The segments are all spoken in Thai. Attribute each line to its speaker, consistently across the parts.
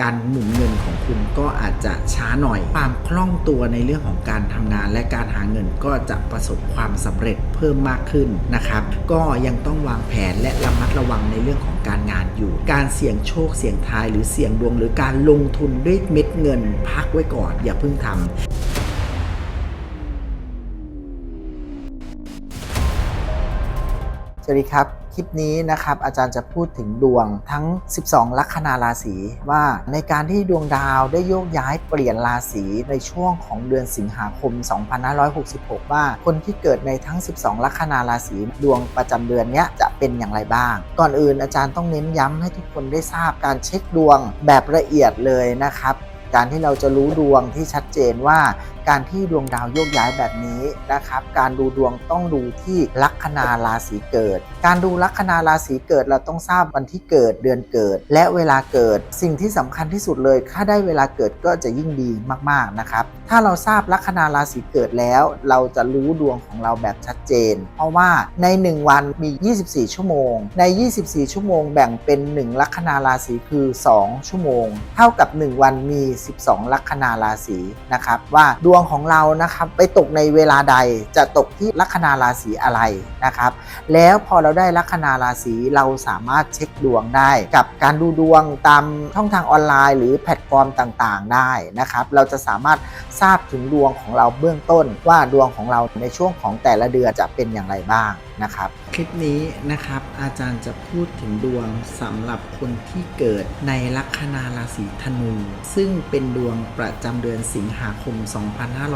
Speaker 1: การหมุนเงินของคุณก็อาจจะช้าหน่อย ความคล่องตัวในเรื่องของการทำงาน และการหาเงินก็จะประสบความสำเร็จเพิ่มมากขึ้นนะครับ ก็ยังต้องวางแผนและระมัดระวังในเรื่องของการงานอยู่ การเสี่ยงโชคเสี่ยงทายหรือเสี่ยงดวง หรือการลงทุนด้วยเม็ดเงิน พักไว้ก่อนอย่าเพิ่งทำสวัสดีครับ คลิปนี้นะครับอาจารย์จะพูดถึงดวงทั้ง 12 ลัคนาราศีว่าในการที่ดวงดาวได้โยกย้ายเปลี่ยนราศีในช่วงของเดือนสิงหาคม 2566 ว่าคนที่เกิดในทั้ง 12 ลัคนาราศีดวงประจำเดือนนี้จะเป็นอย่างไรบ้าง ก่อนอื่นอาจารย์ต้องเน้นย้ำให้ทุกคนได้ทราบการเช็คดวงแบบละเอียดเลยนะครับการที่เราจะรู้ดวงที่ชัดเจนว่า การที่ดวงดาวโยกย้ายแบบนี้นะครับ การดูดวงต้องดูที่ลัคนาราศีเกิด การดูลัคนาราศีเกิดเราต้องทราบวันที่เกิดเดือนเกิด และเวลาเกิดสิ่งที่สำคัญที่สุดเลย ถ้าได้เวลาเกิดก็จะยิ่งดีมากๆนะครับ ถ้าเราทราบลัคนาราศีเกิดแล้ว เราจะรู้ดวงของเราแบบชัดเจน เพราะว่าใน 1 วันมี 24 ชั่วโมง ใน 24 ชั่วโมงแบ่งเป็น 1 ลัคนาราศีคือ 2 ชั่วโมง เท่ากับ 1 วันมี 12 ลัคนาราศีนะครับว่าดวงของเรานะครับไปตกในเวลาใดจะตกที่ลัคนาราศีอะไรนะครับ แล้วพอเราได้ลัคนาราศีเราสามารถเช็คดวงได้ กับการดูดวงตามช่องทางออนไลน์ หรือแพลตฟอร์มต่างๆ ได้นะครับ เราจะสามารถทราบถึงดวงของเราเบื้องต้นว่าดวงของเราในช่วงของแต่ละเดือนจะเป็นอย่างไรบ้าง นะครับ คลิปนี้นะครับ อาจารย์จะพูดถึงดวงสำหรับคนที่เกิดในลัคนาราศีธนู ซึ่งเป็นดวงประจำเดือนสิงหาคม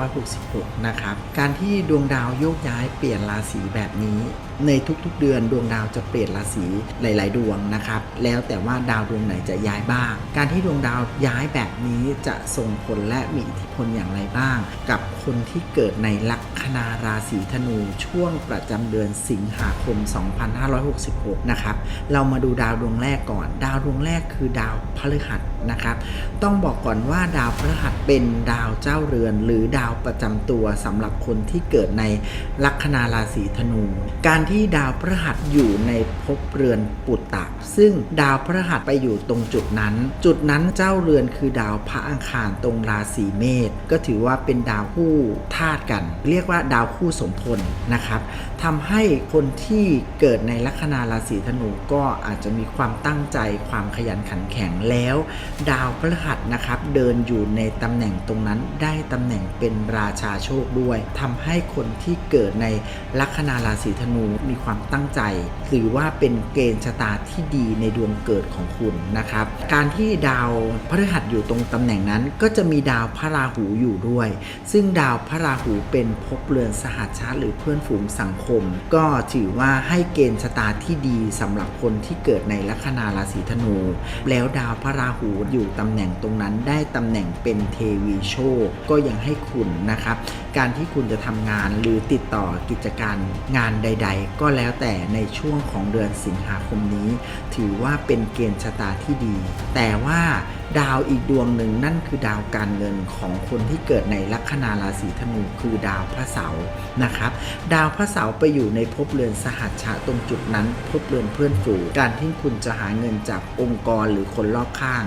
Speaker 1: 2566 นะครับ การที่ดวงดาวโยกย้ายเปลี่ยนราศีแบบนี้ในทุกๆเดือนดวงดาวจะเปลี่ยนราศีหลาย ๆ ดวงนะครับ แล้วแต่ว่าดาวดวงไหนจะย้ายบ้าง การที่ดวงดาวย้ายแบบนี้จะส่งผลและมีอิทธิพลอย่างไรบ้าง กับคนที่เกิดในลัคนาราศีธนูช่วงประจำเดือนสิงหาคม 2566 นะครับ เรามาดูดาวดวงแรกก่อน ดาวดวงแรกคือดาวพฤหัส นะครับ ต้องบอกก่อนว่าดาวพฤหัสเป็นดาวเจ้าเรือน หรือดาวประจำตัวสำหรับคนที่เกิดในลัคนาราศีธนู การที่ดาวพฤหัสอยู่ในภพเรือนปุตตะ ซึ่งดาวพฤหัสไปอยู่ตรงจุดนั้น จุดนั้นเจ้าเรือนคือดาวพระอังคารตรงราศีเมษก็ถือว่าเป็นดาวคู่ธาตุกัน เรียกว่าดาวคู่สมพลนะครับทำให้คนที่เกิดในลัคนาราศีธนูก็อาจจะมีความตั้งใจความขยันขันแข็งแล้วดาวพฤหัสนะครับ เดินอยู่ในตำแหน่งตรงนั้นได้ตำแหน่งเป็นราชาโชคด้วยทำให้คนที่เกิดในลัคนาราศีธนูมีความตั้งใจถือว่าเป็นเกณฑ์ชะตาที่ดีในดวงเกิดของคุณนะครับ การที่ดาวพฤหัสอยู่ตรงตำแหน่งนั้น ก็จะมีดาวพระราหูอยู่ด้วย ซึ่งดาวพระราหูเป็นภพเรือนสหัชชาหรือเพื่อนฝูงสังคม ก็ถือว่าให้เกณฑ์ชะตาที่ดีสำหรับคนที่เกิดในลัคนาราศีธนู แล้วดาวพระราหูอยู่ตำแหน่งตรงนั้นได้ตำแหน่งเป็นเทวีโชคก็ยังให้คุณนะครับ การที่คุณจะทำงานหรือติดต่อกิจการงานใด ๆ ก็แล้วแต่ในช่วงของเดือนสิงหาคมนี้ ถือว่าเป็นเกณฑ์ชะตาที่ดี แต่ว่าดาวอีกดวงหนึ่งนั่นคือดาวการเงินของคนที่เกิดในลัคนาราศีธนูคือดาวพระเสาร์นะครับ ดาวพระเสาร์ไปอยู่ในภพเรือนสหัชชะตรงจุดนั้นภพเรือนเพื่อนฝูงการที่คุณจะหาเงินจากองค์กรหรือคนรอบข้าง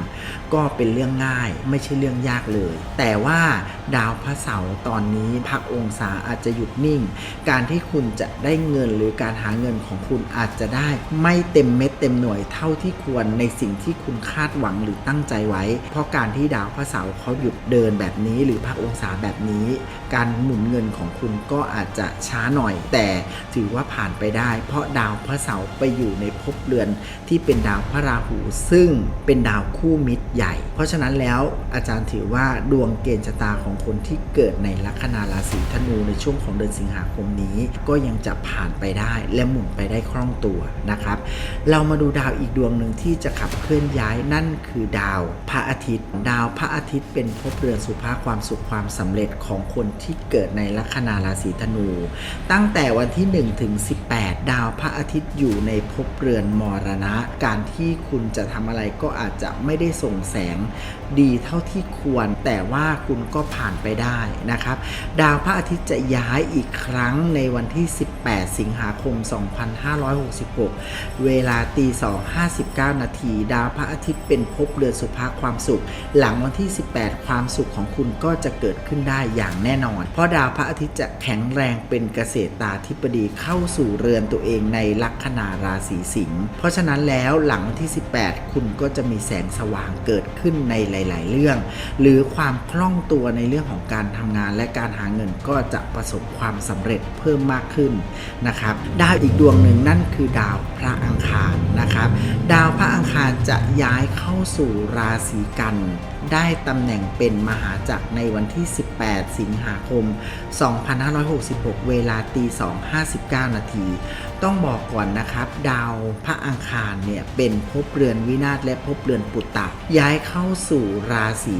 Speaker 1: ก็เป็นเรื่องง่ายไม่ใช่เรื่องยากเลย แต่ว่า ดาวพระเสาร์ตอนนี้พักองศาอาจจะหยุดนิ่ง การที่คุณจะได้เงินหรือการหาเงินของคุณอาจจะได้ ไม่เต็มเม็ดเต็มหน่วยเท่าที่ควรในสิ่งที่คุณคาดหวังหรือตั้งใจไว้ เพราะการที่ดาวพระเสาร์เขาหยุดเดินแบบนี้หรือพักองศาแบบนี้ การหมุนเงินของคุณก็อาจจะช้าหน่อย แต่ถือว่าผ่านไปได้ เพราะดาวพระเสาร์ไปอยู่ในภพเรือนที่เป็นดาวพระราหู ซึ่งเป็นดาวคู่มิตรใหญ่ เพราะฉะนั้นแล้วอาจารย์ถือว่าดวงเกณฑ์ชะตาของคนที่เกิดในลัคนาราศีธนูในช่วงของเดือนสิงหาคมนี้ ก็ยังจะผ่านไปได้และหมุนไปได้คล่องตัวนะครับ เรามาดูดาวอีกดวงหนึ่งที่จะขับเคลื่อนย้ายนั่นคือดาว พระอาทิตย์ ดาวพระอาทิตย์เป็นภพเรือนสุภาพความสุขความสำเร็จของคนที่เกิดในลัคนาราศีธนู ตั้งแต่วันที่1ถึง18 ดาวพระอาทิตย์อยู่ในภพเรือนมรณะ การที่คุณจะทำอะไรก็อาจจะไม่ได้ส่งแสงดีเท่าที่ควร แต่ว่าคุณก็ผ่านไปได้นะครับ ดาวพระอาทิตย์จะย้ายอีกครั้งในวันที่ 18 สิงหาคม 2566 เวลาตี 2 59 นาที ดาวพระอาทิตย์เป็นภพเรือนสุภาพความสุข หลังวันที่ 18 ความสุขของคุณก็จะเกิดขึ้นได้อย่างแน่นอน เพราะดาวพระอาทิตย์จะแข็งแรงเป็นเกษตรตาธิปดีเข้าสู่เรือนตัวเองในลัคนาราศีสิงห์เพราะฉะนั้นแล้วหลังวันที่ 18 คุณก็จะมีแสงสว่างเกิดขึ้นในหลาย ๆ เรื่อง หรือความคล่องตัวในเรื่องื่องของการทำงานและการหาเงินก็จะประสบความสำเร็จเพิ่มมากขึ้นนะครับ ดาวอีกดวงหนึ่งนั่นคือดาวพระอังคารนะครับ ดาวพระอังคารจะย้ายเข้าสู่ราศีกัน ได้ตำแหน่งเป็นมหาจักรในวันที่ 18 สิงหาคม 2566 เวลาตี 2.59 นาที ต้องบอกก่อนนะครับ ดาวพระอังคารเนี่ย เป็นภพเรือนวินาศและภพเรือนปุตตะ ย้ายเข้าสู่ราศี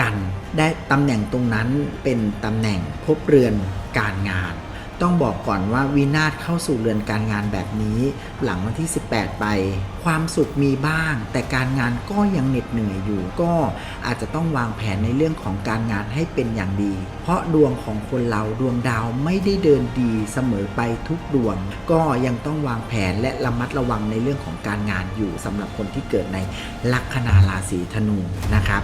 Speaker 1: กัน ได้ตำแหน่งตรงนั้นเป็นตำแหน่งภพเรือนการงานต้องบอกก่อนว่าวินาศเข้าสู่เรือนการงานแบบนี้ หลังวันที่ 18 ไป ความสุขมีบ้าง แต่การงานก็ยังเหน็ดเหนื่อยอยู่ ก็อาจจะต้องวางแผนในเรื่องของการงานให้เป็นอย่างดี เพราะดวงของคนเราดวงดาวไม่ได้เดินดีเสมอไปทุกดวง ก็ยังต้องวางแผนและระมัดระวังในเรื่องของการงานอยู่สำหรับคนที่เกิดในลัคนาราศีธนูนะครับ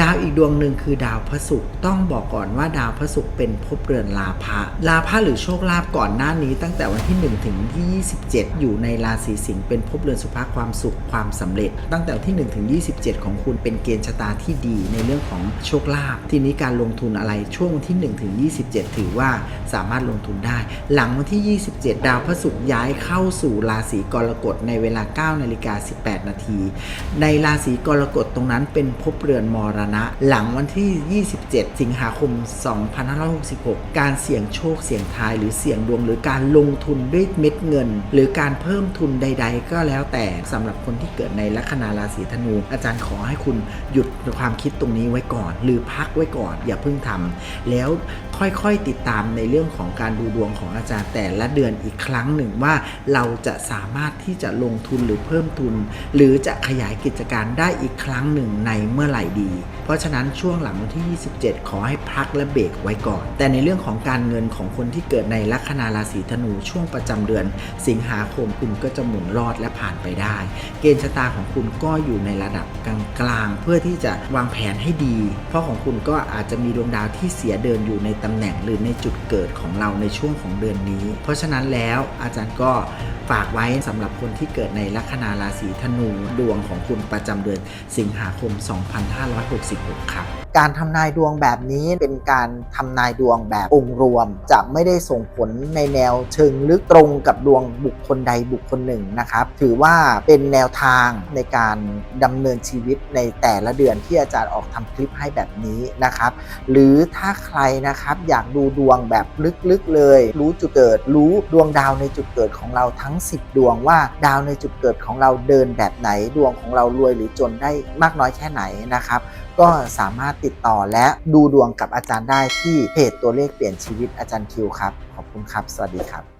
Speaker 1: ดาวอีกดวงหนึ่งคือดาวพระศุกร์ต้องบอกก่อนว่าดาวพระศุกร์เป็นภพเรือนลาภะลาภะหรือโชคลาภก่อนหน้านี้ ตั้งแต่วันที่ 1 ถึงที่27 อยู่ในราศีสิงห์เป็นภพเรือนสุภาความสุขความสำเร็จ ตั้งแต่วันที่1ถึง27 ของคุณเป็นเกณฑ์ชะตาที่ดีในเรื่องของโชคลาภทีนี้การลงทุนอะไรช่วงวันที่1ถึง27 ถือว่าสามารถลงทุนได้ หลังวันที่ 27 ดาวพระศุกร์ย้ายเข้าสู่ราศีกรกฎในเวลา9นาฬิกา18 นาที ในราศีกรกฎตรงนั้นเป็นภพเรือนมรณะ หลังวันที่ 27 สิงหาคม 2566 การเสี่ยงโชคเสี่ยงทายหรือเสี่ยงดวงหรือการลงทุนด้วยเม็ดเงิน หรือการเพิ่มทุนใด ๆ ก็แล้วแต่สำหรับคนที่เกิดในลัคนาราศีธนู อาจารย์ขอให้คุณหยุดความคิดตรงนี้ไว้ก่อน หรือพักไว้ก่อน อย่าเพิ่งทำแล้วค่อยๆติดตามในเรื่องของการดูดวงของอาจารย์แต่ละเดือนอีกครั้งหนึ่งว่าเราจะสามารถที่จะลงทุนหรือเพิ่มทุน หรือจะขยายกิจการได้อีกครั้งหนึ่งในเมื่อไหร่ดี เพราะฉะนั้นช่วงหลังวันที่ 27 ขอให้พักและเบรกไว้ก่อน แต่ในเรื่องของการเงินของคนที่เกิดในลัคนาราศีธนูช่วงประจำเดือน สิงหาคมคุณก็จะหมุนรอดและผ่านไปได้ เกณฑ์ชะตาของคุณก็อยู่ในระดับกลางๆเพื่อที่จะวางแผนให้ดี เพราะของคุณก็อาจจะมีดวงดาวที่เสียเดินอยู่ในตำแหน่งหรือในจุดเกิดของเราในช่วงของเดือนนี้ เพราะฉะนั้นแล้วอาจารย์ก็ฝากไว้สำหรับคนที่เกิดในลัคนาราศีธนูดวงของคุณประจำเดือนสิงหาคม 2566 ครับ การทำนายดวงแบบนี้เป็นการทำนายดวงแบบองค์รวม จะไม่ได้ส่งผลในแนวเชิงลึกตรงกับดวงบุคคลใดบุคคลหนึ่งนะครับ ถือว่าเป็นแนวทางในการดำเนินชีวิตในแต่ละเดือนที่อาจารย์ออกทำคลิปให้แบบนี้นะครับ หรือถ้าใครนะครับอยากดูดวงแบบลึกๆเลย รู้จุดเกิดรู้ดวงดาวในจุดเกิดของเราทั้ง 10 ดวงว่าดาวในจุดเกิดของเราเดินแบบไหนดวงของเรารวยหรือจนได้มากน้อยแค่ไหนนะครับ ก็สามารถติดต่อและดูดวงกับอาจารย์ได้ที่เพจตัวเลขเปลี่ยนชีวิตอาจารย์คิวครับ ขอบคุณครับ สวัสดีครับ